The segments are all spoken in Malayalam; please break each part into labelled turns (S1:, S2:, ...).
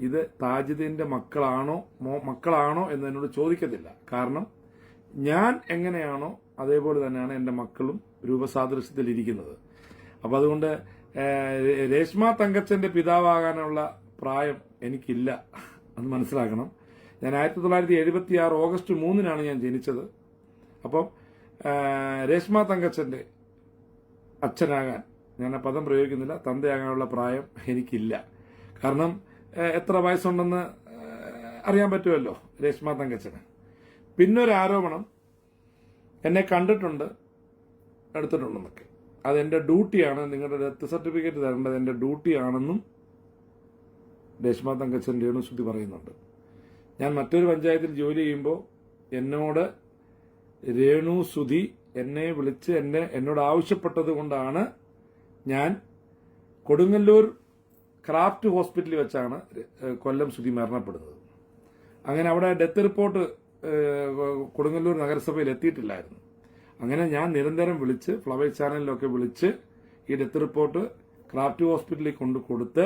S1: ഇത് താജിദിന്റെ മക്കളാണോ മക്കളാണോ എന്ന് എന്നോട് ചോദിക്കത്തില്ല. കാരണം ഞാൻ എങ്ങനെയാണോ അതേപോലെ തന്നെയാണ് എന്റെ മക്കളും രൂപസാദൃശ്യത്തിൽ ഇരിക്കുന്നത്. അപ്പൊ അതുകൊണ്ട് രേഷ്മ തങ്കച്ചന്റെ പിതാവാകാനുള്ള പ്രായം എനിക്കില്ല. അത് മനസ്സിലാക്കണം. ഞാൻ ആയിരത്തി തൊള്ളായിരത്തി എഴുപത്തി ആറ് ഓഗസ്റ്റ് മൂന്നിനാണ് ഞാൻ ജനിച്ചത്. അപ്പം രേഷ്മ തങ്കച്ചന്റെ അച്ഛനാകാൻ ഞാൻ ആ പദം പ്രയോഗിക്കുന്നില്ല തന്തയാകാനുള്ള പ്രായം എനിക്കില്ല. കാരണം എത്ര വയസ്സുണ്ടെന്ന് അറിയാൻ പറ്റുമല്ലോ രേഷ്മ തങ്കച്ചന്. പിന്നൊരു ആരോപണം എന്നെ കണ്ടിട്ടുണ്ട് എടുത്തിട്ടുണ്ടെന്നൊക്കെ. അതെന്റെ ഡ്യൂട്ടിയാണ് നിങ്ങളുടെ ഡെത്ത് സർട്ടിഫിക്കറ്റ് തരേണ്ടത് എന്റെ ഡ്യൂട്ടിയാണെന്നും രേഷ്മ തങ്കച്ചൻ രേണുസുദ്ധി പറയുന്നുണ്ട്. ഞാൻ മറ്റൊരു പഞ്ചായത്തിൽ ജോലി ചെയ്യുമ്പോൾ എന്നോട് രേണു സുധി എന്നെ വിളിച്ച് എന്നെ എന്നോട് ആവശ്യപ്പെട്ടത് കൊണ്ടാണ് ഞാൻ കൊടുങ്ങല്ലൂർ ക്രാഫ്റ്റ് ഹോസ്പിറ്റലിൽ വെച്ചാണ് കൊല്ലം സുധി മരണപ്പെടുന്നത്. അങ്ങനെ അവിടെ ഡെത്ത് റിപ്പോർട്ട് കൊടുങ്ങല്ലൂർ നഗരസഭയിൽ എത്തിയിട്ടില്ലായിരുന്നു. അങ്ങനെ ഞാൻ നിരന്തരം വിളിച്ച് ഫ്ലവേഴ്സ് ചാനലിലൊക്കെ വിളിച്ച് ഈ ഡെത്ത് റിപ്പോർട്ട് ക്രാഫ്റ്റ് ഹോസ്പിറ്റലിൽ കൊണ്ട് കൊടുത്ത്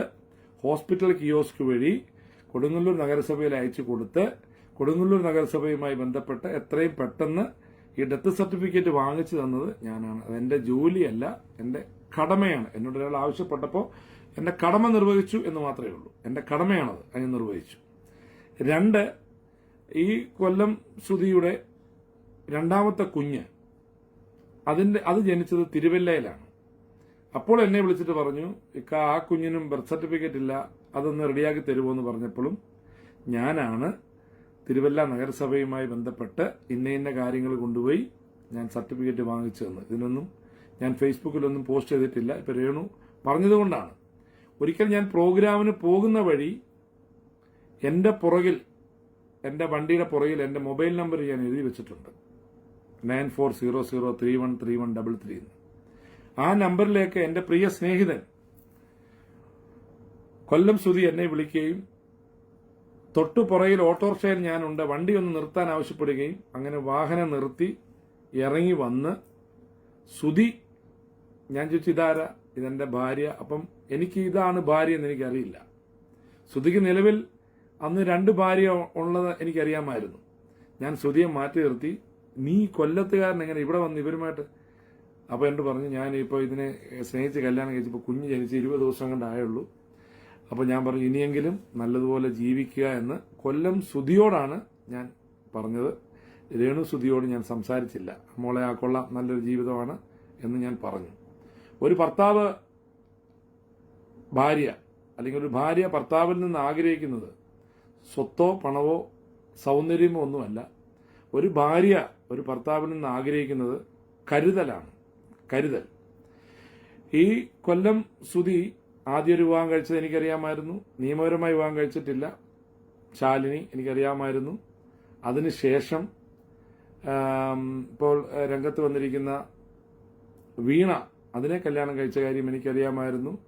S1: ഹോസ്പിറ്റൽ കിയോസ്ക് വഴി കൊടുങ്ങല്ലൂർ നഗരസഭയിൽ അയച്ചു കൊടുത്ത് കൊടുങ്ങല്ലൂർ നഗരസഭയുമായി ബന്ധപ്പെട്ട് എത്രയും പെട്ടെന്ന് ഈ ഡെത്ത് സർട്ടിഫിക്കറ്റ് വാങ്ങിച്ചു തന്നത് ഞാനാണ്. അതെന്റെ ജോലിയല്ല എന്റെ കടമയാണ്. എന്നോട് ഒരാൾ ആവശ്യപ്പെട്ടപ്പോൾ എന്റെ കടമ നിർവഹിച്ചു എന്ന് മാത്രമേ ഉള്ളൂ. എന്റെ കടമയാണത്. അതിനെ നിർവഹിച്ചു. രണ്ട് ഈ കൊല്ലം ശ്രുതിയുടെ രണ്ടാമത്തെ കുഞ്ഞ് അതിന്റെ അത് ജനിച്ചത് തിരുവല്ലയിലാണ്. അപ്പോൾ എന്നെ വിളിച്ചിട്ട് പറഞ്ഞു ഇക്ക ആ കുഞ്ഞിനും ബർത്ത് സർട്ടിഫിക്കറ്റ് ഇല്ല. അതൊന്ന് റെഡിയാക്കി തരുമോ എന്ന് പറഞ്ഞപ്പോഴും ഞാനാണ് തിരുവല്ല നഗരസഭയുമായി ബന്ധപ്പെട്ട് ഇന്ന ഇന്ന കാര്യങ്ങൾ കൊണ്ടുപോയി ഞാൻ സർട്ടിഫിക്കറ്റ് വാങ്ങിച്ചു തന്നു ഇതിനൊന്നും ഞാൻ ഫേസ്ബുക്കിലൊന്നും പോസ്റ്റ് ചെയ്തിട്ടില്ല. ഇപ്പൊ രേണു പറഞ്ഞതുകൊണ്ടാണ്. ഒരിക്കൽ ഞാൻ പ്രോഗ്രാമിന് പോകുന്ന വഴി എന്റെ പുറകിൽ എന്റെ വണ്ടിയുടെ പുറകിൽ എന്റെ മൊബൈൽ നമ്പർ ഞാൻ എഴുതി വെച്ചിട്ടുണ്ട്. Nine four zero zero three one three one double three ആ നമ്പറിലേക്ക് എന്റെ പ്രിയ സ്നേഹിതൻ കൊല്ലം സുധി എന്നെ വിളിക്കുകയും തൊട്ടു പുറകിൽ ഓട്ടോറിക്ഷയിൽ ഞാനുണ്ട് വണ്ടി ഒന്ന് നിർത്താൻ ആവശ്യപ്പെടുകയും അങ്ങനെ വാഹനം നിർത്തി ഇറങ്ങി വന്ന് സുധി ഞാൻ ചോദിച്ചു ഇതാരാ? ഇതെന്റെ ഭാര്യ. അപ്പം എനിക്ക് ഇതാണ് ഭാര്യ എന്ന് എനിക്കറിയില്ല. ശ്രുതിക്ക് നിലവിൽ അന്ന് രണ്ട് ഭാര്യ ഉള്ളത് എനിക്കറിയാമായിരുന്നു. ഞാൻ ശ്രുതിയെ മാറ്റി നിർത്തി. നീ കൊല്ലത്തുകാരൻ എങ്ങനെ ഇവിടെ വന്ന് ഇവരുമായിട്ട്? അപ്പോൾ എന്നോട് പറഞ്ഞു? ഞാൻ ഇപ്പോൾ ഇതിനെ സ്നേഹിച്ച് കല്യാണം കഴിച്ചപ്പോൾ കുഞ്ഞ് ജനിച്ച് ഇരുപത് ദിവസം കണ്ടായുള്ളൂ അപ്പോൾ ഞാൻ പറഞ്ഞു ഇനിയെങ്കിലും നല്ലതുപോലെ ജീവിക്കുക എന്ന് കൊല്ലം ശ്രുതിയോടാണ് ഞാൻ പറഞ്ഞത്. രേണു ശ്രുതിയോട് ഞാൻ സംസാരിച്ചില്ല. മോളെ ആ കൊള്ളാം നല്ലൊരു ജീവിതമാണ് എന്ന് ഞാൻ പറഞ്ഞു. ഒരു ഭർത്താവ് ഭാര്യ അല്ലെങ്കിൽ ഒരു ഭാര്യ ഭർത്താവിൽ നിന്ന് ആഗ്രഹിക്കുന്നത് സ്വത്തോ പണവോ സൗന്ദര്യമോ ഒന്നുമല്ല. ഒരു ഭാര്യ ഒരു ഭർത്താവിൽ നിന്ന് ആഗ്രഹിക്കുന്നത് കരുതലാണ്. കരുതൽ. ഈ കൊല്ലം സുധി ആദ്യ ഒരു വിവാഹം കഴിച്ചത് എനിക്കറിയാമായിരുന്നു. നിയമപരമായി വിവാഹം കഴിച്ചിട്ടില്ല. ശാലിനി എനിക്കറിയാമായിരുന്നു. അതിനുശേഷം ഇപ്പോൾ രംഗത്ത് വന്നിരിക്കുന്ന വീണ അതിനെ കല്യാണം കഴിച്ച കാര്യം എനിക്കറിയാമായിരുന്നു.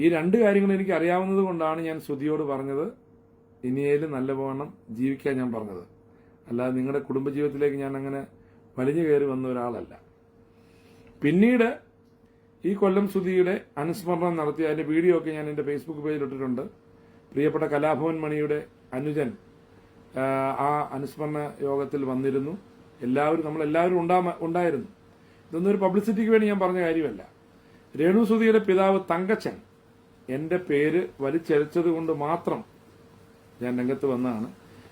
S1: ഈ രണ്ട് കാര്യങ്ങൾ എനിക്ക് അറിയാവുന്നത് കൊണ്ടാണ് ഞാൻ ശ്രുതിയോട് പറഞ്ഞത്. ഇനിയേലും നല്ലവണ്ണം ജീവിക്കാൻ ഞാൻ പറഞ്ഞത്. അല്ലാതെ നിങ്ങളുടെ കുടുംബജീവിതത്തിലേക്ക് ഞാൻ അങ്ങനെ വലിഞ്ഞു കയറി വന്ന ഒരാളല്ല. പിന്നീട് ഈ കൊല്ലം സുധിയുടെ അനുസ്മരണം നടത്തിയ അതിന്റെ വീഡിയോ ഒക്കെ ഞാൻ എന്റെ ഫേസ്ബുക്ക് പേജിൽ ഇട്ടിട്ടുണ്ട്. പ്രിയപ്പെട്ട കലാഭവൻ മണിയുടെ അനുജൻ ആ, അനുസ്മരണ യോഗത്തിൽ വന്നിരുന്നു. എല്ലാവരും നമ്മളെല്ലാവരും ഉണ്ടാ- ഉണ്ടായിരുന്നു. ഇതൊന്നും ഒരു പബ്ലിസിറ്റിക്ക് വേണ്ടി ഞാൻ പറഞ്ഞ കാര്യമല്ല. രേണു സുധിയുടെ പിതാവ് തങ്കച്ചൻ എന്റെ പേര് വലിച്ചെരച്ചത് കൊണ്ട് മാത്രം ഞാൻ രംഗത്ത് വന്നതാണ്.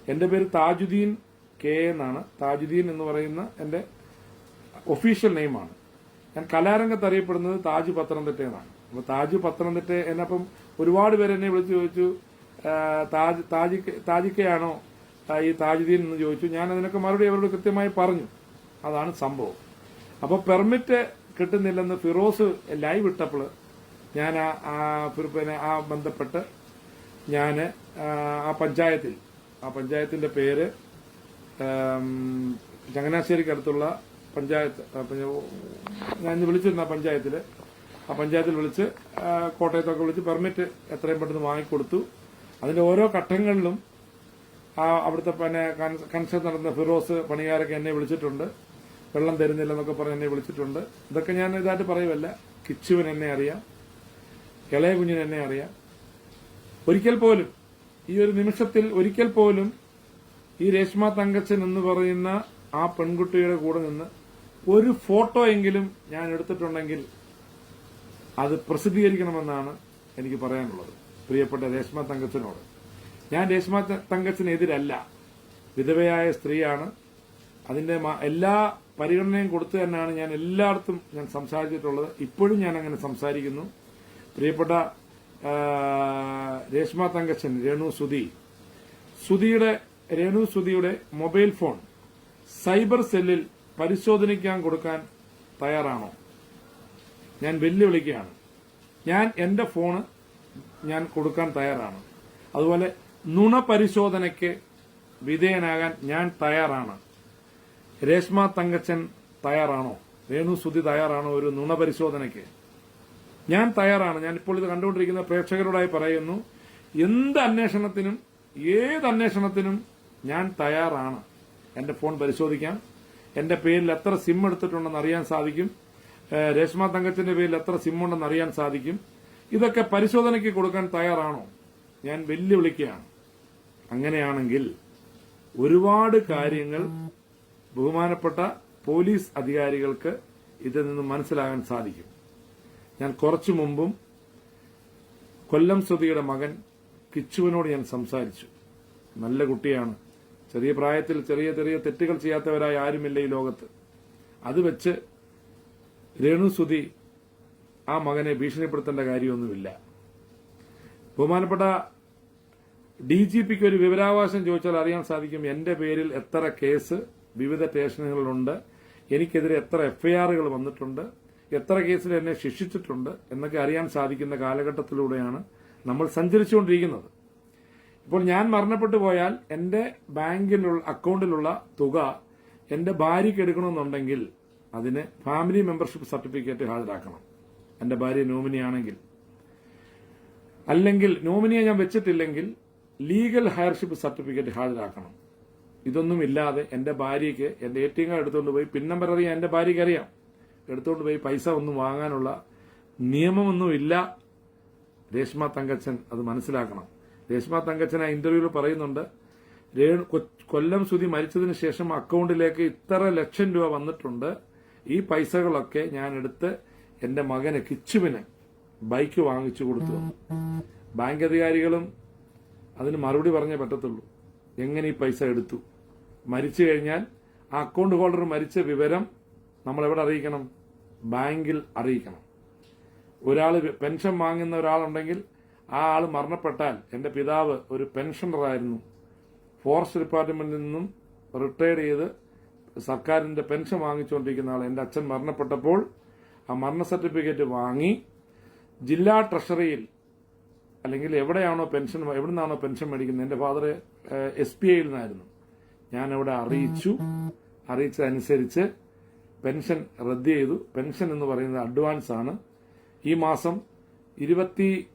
S1: എന്റെ പേര് താജുദ്ദീൻ കെ എന്നാണ്. താജുദ്ദീൻ എന്ന് പറയുന്ന എന്റെ ഒഫീഷ്യൽ നെയിമാണ് ഞാൻ കലാരംഗത്ത് അറിയപ്പെടുന്നത് താജ് പത്തനംതിട്ട എന്നാണ് അപ്പൊ താജ് പത്തനംതിട്ട എന്നപ്പം ഒരുപാട് പേര് എന്നെ വിളിച്ചു ചോദിച്ചു താജ് താജിക്ക് താജിക്കയാണോ ഈ താജുദ്ദീൻ എന്ന് ചോദിച്ചു. ഞാൻ അതിനൊക്കെ മറുപടി അവരോട് കൃത്യമായി പറഞ്ഞു. അതാണ് സംഭവം. അപ്പൊ പെർമിറ്റ് കിട്ടുന്നില്ലെന്ന് ഫിറോസ് ലൈവ് ഇട്ടപ്പോൾ ഞാൻ ആ പിന്നെ ആ ബന്ധപ്പെട്ട് ഞാൻ ആ പഞ്ചായത്തിൽ ആ പഞ്ചായത്തിന്റെ പേര് ചങ്ങനാശ്ശേരിക്കടുത്തുള്ള പഞ്ചായത്ത് ഞാൻ വിളിച്ചിരുന്ന ആ പഞ്ചായത്തിൽ. ആ പഞ്ചായത്തിൽ വിളിച്ച് കോട്ടയത്തൊക്കെ വിളിച്ച് പെർമിറ്റ് എത്രയും പെട്ടെന്ന് വാങ്ങിക്കൊടുത്തു. അതിന്റെ ഓരോ ഘട്ടങ്ങളിലും ആ അവിടുത്തെ പിന്നെ കൺസ്ട്രക്ഷൻ നടന്ന ഫിറോസ് പണിക്കാരൊക്കെ എന്നെ വിളിച്ചിട്ടുണ്ട്. വെള്ളം തരുന്നില്ല എന്നൊക്കെ പറഞ്ഞ് എന്നെ വിളിച്ചിട്ടുണ്ട്. ഇതൊക്കെ ഞാൻ ഇതായിട്ട് പറയുമല്ല കിച്ചുവിന് എന്നെ അറിയാം. ഇളയ കുഞ്ഞിന് എന്നെ അറിയാം. ഒരിക്കൽ പോലും ഈ ഒരു നിമിഷത്തിൽ ഒരിക്കൽ പോലും ഈ രേഷ്മ തങ്കച്ചൻ എന്ന് പറയുന്ന ആ പെൺകുട്ടിയുടെ കൂടെ നിന്ന് ഒരു ഫോട്ടോ എങ്കിലും ഞാൻ എടുത്തിട്ടുണ്ടെങ്കിൽ അത് പ്രസിദ്ധീകരിക്കണമെന്നാണ് എനിക്ക് പറയാനുള്ളത്. പ്രിയപ്പെട്ട രേഷ്മ തങ്കച്ചനോട്. ഞാൻ രേഷ്മ തങ്കച്ചനെതിരല്ല. വിധവയായ സ്ത്രീയാണ്. അതിന്റെ എല്ലാ പരിഗണനയും കൊടുത്തു തന്നെയാണ് ഞാൻ എല്ലായിടത്തും ഞാൻ സംസാരിച്ചിട്ടുള്ളത്. ഇപ്പോഴും ഞാൻ അങ്ങനെ സംസാരിക്കുന്നു. പ്രിയപ്പെട്ട രേഷ്മ തങ്കച്ചൻ രേണു സുധി. സുധിയുടെ രേണു സുധിയുടെ മൊബൈൽ ഫോൺ സൈബർ സെല്ലിൽ പരിശോധനിക്കാൻ കൊടുക്കാൻ തയ്യാറാണോ? ഞാൻ വെല്ലുവിളിക്കുകയാണ്. ഞാൻ എന്റെ ഫോണ് ഞാൻ കൊടുക്കാൻ തയ്യാറാണ്. അതുപോലെ നുണ പരിശോധനയ്ക്ക് വിധേയനാകാൻ ഞാൻ തയ്യാറാണ്. രേഷ്മ തങ്കച്ചൻ തയ്യാറാണോ? രേണു സുധി തയ്യാറാണോ ഒരു നുണ പരിശോധനയ്ക്ക്? ഞാൻ തയ്യാറാണ്. ഞാൻ ഇപ്പോൾ ഇത് കണ്ടുകൊണ്ടിരിക്കുന്ന പ്രേക്ഷകരോടായി പറയുന്നു എന്ത് അന്വേഷണത്തിനും ഏത് അന്വേഷണത്തിനും ഞാൻ തയ്യാറാണ്. എന്റെ ഫോൺ പരിശോധിക്കാം. എന്റെ പേരിൽ എത്ര സിം എടുത്തിട്ടുണ്ടെന്ന് അറിയാൻ സാധിക്കും. രേഷ്മ തങ്കച്ചന്റെ പേരിൽ എത്ര സിം ഉണ്ടെന്ന് അറിയാൻ സാധിക്കും. ഇതൊക്കെ പരിശോധനയ്ക്ക് കൊടുക്കാൻ തയ്യാറാണോ? ഞാൻ വെല്ലുവിളിക്കുകയാണ്. അങ്ങനെയാണെങ്കിൽ ഒരുപാട് കാര്യങ്ങൾ ബഹുമാനപ്പെട്ട പോലീസ് അധികാരികൾക്ക് ഇതിൽ നിന്ന് മനസ്സിലാകാൻ സാധിക്കും. ഞാൻ കുറച്ചു മുമ്പും കൊല്ലം സ്വതിയുടെ മകൻ കിച്ചുവിനോട് ഞാൻ സംസാരിച്ചു. നല്ല കുട്ടിയാണ്. ചെറിയ പ്രായത്തിൽ ചെറിയ ചെറിയ തെറ്റുകൾ ചെയ്യാത്തവരായി ആരുമില്ല ഈ ലോകത്ത്. അത് വെച്ച് രേണു സുധി ആ മകനെ ഭീഷണിപ്പെടുത്തേണ്ട കാര്യമൊന്നുമില്ല. ബഹുമാനപ്പെട്ട ഡി ജി പിക്ക് ഒരു വിവരാവകാശം ചോദിച്ചാൽ അറിയാൻ സാധിക്കും എന്റെ പേരിൽ എത്ര കേസ് വിവിധ സ്റ്റേഷനുകളിലുണ്ട്. എനിക്കെതിരെ എത്ര എഫ്ഐആറുകൾ വന്നിട്ടുണ്ട് എത്ര കേസിൽ എന്നെ ശിക്ഷിച്ചിട്ടുണ്ട് എന്നൊക്കെ അറിയാൻ സാധിക്കുന്ന കാലഘട്ടത്തിലൂടെയാണ് നമ്മൾ സഞ്ചരിച്ചുകൊണ്ടിരിക്കുന്നത്. ഇപ്പോൾ ഞാൻ മരണപ്പെട്ടു പോയാൽ എന്റെ ബാങ്കിലുള്ള അക്കൗണ്ടിലുള്ള തുക എന്റെ ഭാര്യയ്ക്ക് എടുക്കണമെന്നുണ്ടെങ്കിൽ അതിന് ഫാമിലി മെമ്പർഷിപ്പ് സർട്ടിഫിക്കറ്റ് ഹാജരാക്കണം. എന്റെ ഭാര്യ നോമിനിയാണെങ്കിൽ. അല്ലെങ്കിൽ നോമിനിയെ ഞാൻ വെച്ചിട്ടില്ലെങ്കിൽ ലീഗൽ ഹയർഷിപ്പ് സർട്ടിഫിക്കറ്റ് ഹാജരാക്കണം. ഇതൊന്നും ഇല്ലാതെ എന്റെ ഭാര്യയ്ക്ക് എന്റെ എ ടി എം കാർഡ് എടുത്തുകൊണ്ട് പോയി പിൻ നമ്പർ അറിയാം എന്റെ ഭാര്യയ്ക്ക് അറിയാം. എടുത്തുകൊണ്ട് പോയി പൈസ ഒന്നും വാങ്ങാനുള്ള നിയമമൊന്നുമില്ല രേഷ്മ തങ്കച്ചൻ അത് മനസ്സിലാക്കണം. രേഷ്മ തങ്കച്ചൻ ആ ഇന്റർവ്യൂവിൽ പറയുന്നുണ്ട് കൊല്ലം സുതി മരിച്ചതിന് ശേഷം അക്കൗണ്ടിലേക്ക് ഇത്ര ലക്ഷം രൂപ വന്നിട്ടുണ്ട്. ഈ പൈസകളൊക്കെ ഞാൻ എടുത്ത് എന്റെ മകനെ കിച്ചുവിന് ബൈക്ക് വാങ്ങിച്ചു കൊടുത്തു. ബാങ്ക് അധികാരികളും അതിന് മറുപടി പറഞ്ഞേ പറ്റത്തുള്ളൂ. എങ്ങനെ ഈ പൈസ എടുത്തു? മരിച്ചു കഴിഞ്ഞാൽ ആ അക്കൗണ്ട് ഹോൾഡർ മരിച്ച വിവരം നമ്മൾ എവിടെ അറിയിക്കണം? ബാങ്കിൽ അറിയിക്കണം. ഒരാൾ പെൻഷൻ വാങ്ങുന്ന ഒരാളുണ്ടെങ്കിൽ ആ ആൾ മരണപ്പെട്ടാൽ എന്റെ പിതാവ് ഒരു പെൻഷനറായിരുന്നു ഫോറസ്റ്റ് ഡിപ്പാർട്ട്മെന്റിൽ നിന്നും റിട്ടയർഡ് ചെയ്ത് സർക്കാരിന്റെ പെൻഷൻ വാങ്ങിച്ചുകൊണ്ടിരിക്കുന്ന ആൾ എന്റെ അച്ഛൻ മരണപ്പെട്ടപ്പോൾ ആ മരണ സർട്ടിഫിക്കറ്റ് വാങ്ങി ജില്ലാ ട്രഷറിയിൽ അല്ലെങ്കിൽ എവിടെയാണോ പെൻഷൻ എവിടെ നിന്നാണോ പെൻഷൻ മേടിക്കുന്നത്? എന്റെ ഫാദർ എസ് പി ഐയിൽ നിന്നായിരുന്നു. ഞാൻ അവിടെ അറിയിച്ചു. അറിയിച്ചതനുസരിച്ച് പെൻഷൻ റദ്ദ് ചെയ്തു. പെൻഷൻ എന്ന് പറയുന്നത് അഡ്വാൻസ് ആണ്. ഈ മാസം ഇരുപത്തി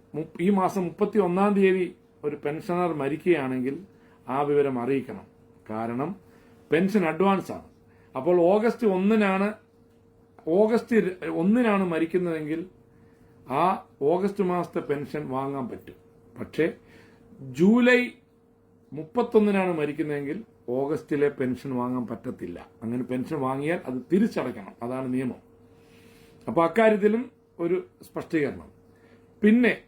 S1: ഈ മാസം മുപ്പത്തി ഒന്നാം തീയതി ഒരു പെൻഷനർ മരിക്കുകയാണെങ്കിൽ ആ വിവരം അറിയിക്കണം. കാരണം പെൻഷൻ അഡ്വാൻസ് ആണ്. അപ്പോൾ ഓഗസ്റ്റ് ഒന്നിനാണ് ഓഗസ്റ്റ് ഒന്നിനാണ് മരിക്കുന്നതെങ്കിൽ ആ ഓഗസ്റ്റ് മാസത്തെ പെൻഷൻ വാങ്ങാൻ പറ്റും. പക്ഷേ ജൂലൈ മുപ്പത്തൊന്നിനാണ് മരിക്കുന്നതെങ്കിൽ ഓഗസ്റ്റിലെ പെൻഷൻ വാങ്ങാൻ പറ്റത്തില്ല. അങ്ങനെ പെൻഷൻ വാങ്ങിയാൽ അത് തിരിച്ചടയ്ക്കണം. അതാണ് നിയമം. അപ്പൊ അക്കാര്യത്തിലും ഒരു സ്പഷ്ടീകരണം. പിന്നെ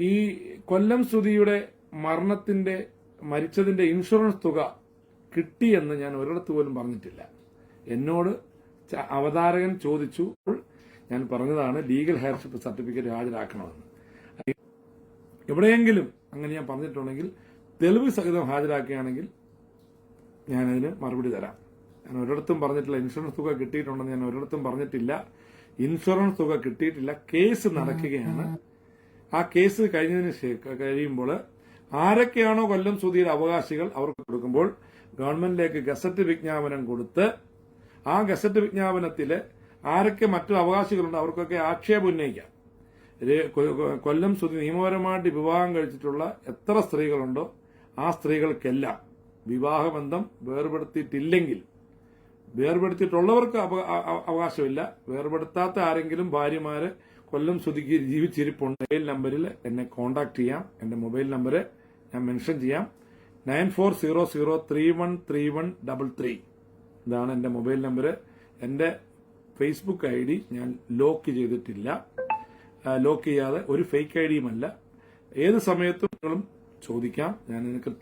S1: ഈ കൊല്ലം സുധിയുടെ മരണത്തിന്റെ മരിച്ചതിന്റെ ഇൻഷുറൻസ് തുക കിട്ടിയെന്ന് ഞാൻ ഒരിടത്ത് പോലും പറഞ്ഞിട്ടില്ല. എന്നോട് അവതാരകൻ ചോദിച്ചു. ഞാൻ പറഞ്ഞതാണ് ലീഗൽ ഹയർഷിപ്പ് സർട്ടിഫിക്കറ്റ് ഹാജരാക്കണമെന്ന്. എവിടെയെങ്കിലും അങ്ങനെ ഞാൻ പറഞ്ഞിട്ടുണ്ടെങ്കിൽ തെളിവ് സഹിതം ഹാജരാക്കുകയാണെങ്കിൽ ഞാനതിന് മറുപടി തരാം. ഞാൻ ഒരിടത്തും പറഞ്ഞിട്ടില്ല ഇൻഷുറൻസ് തുക കിട്ടിയിട്ടുണ്ടെന്ന് ഞാൻ ഒരിടത്തും പറഞ്ഞിട്ടില്ല. ഇൻഷുറൻസ് തുക കിട്ടിയിട്ടില്ല കേസ് നടക്കുകയാണ്. ആ കേസ് കഴിഞ്ഞതിന് കഴിയുമ്പോൾ ആരൊക്കെയാണോ കൊല്ലം സുധിയുടെ അവകാശികൾ അവർക്ക് കൊടുക്കുമ്പോൾ ഗവൺമെന്റിലേക്ക് ഗസറ്റ് വിജ്ഞാപനം കൊടുത്ത് ആ ഗസറ്റ് വിജ്ഞാപനത്തിൽ ആരൊക്കെ മറ്റു അവകാശികളുണ്ട് അവർക്കൊക്കെ ആക്ഷേപം ഉന്നയിക്കാം. കൊല്ലം സുധി നിയമപരമായിട്ട് വിവാഹം കഴിച്ചിട്ടുള്ള എത്ര സ്ത്രീകളുണ്ടോ ആ സ്ത്രീകൾക്കെല്ലാം വിവാഹബന്ധം വേർപെടുത്തിയിട്ടില്ലെങ്കിൽ വേർപെടുത്തിയിട്ടുള്ളവർക്ക് അവകാശമില്ല. വേർപെടുത്താത്ത ആരെങ്കിലും ഭാര്യമാരെ കൊല്ലം സുധിക്ക് ജീവിച്ചിരിപ്പുണ്ട്. മൊബൈൽ നമ്പറിൽ എന്നെ കോൺടാക്ട് ചെയ്യാം. എന്റെ മൊബൈൽ നമ്പർ ഞാൻ മെൻഷൻ ചെയ്യാം. Nine four zero zero three one three one double three. ഇതാണ് എന്റെ മൊബൈൽ നമ്പർ എന്റെ ഫേസ്ബുക്ക് ഐ ഡി ഞാൻ ലോക്ക് ചെയ്തിട്ടില്ല. ലോക്ക് ചെയ്യാതെ ഒരു ഫേക്ക് ഐ ഡിയുമല്ല. ഏത് സമയത്തും ചോദിക്കാം. ഞാൻ കൃത്യം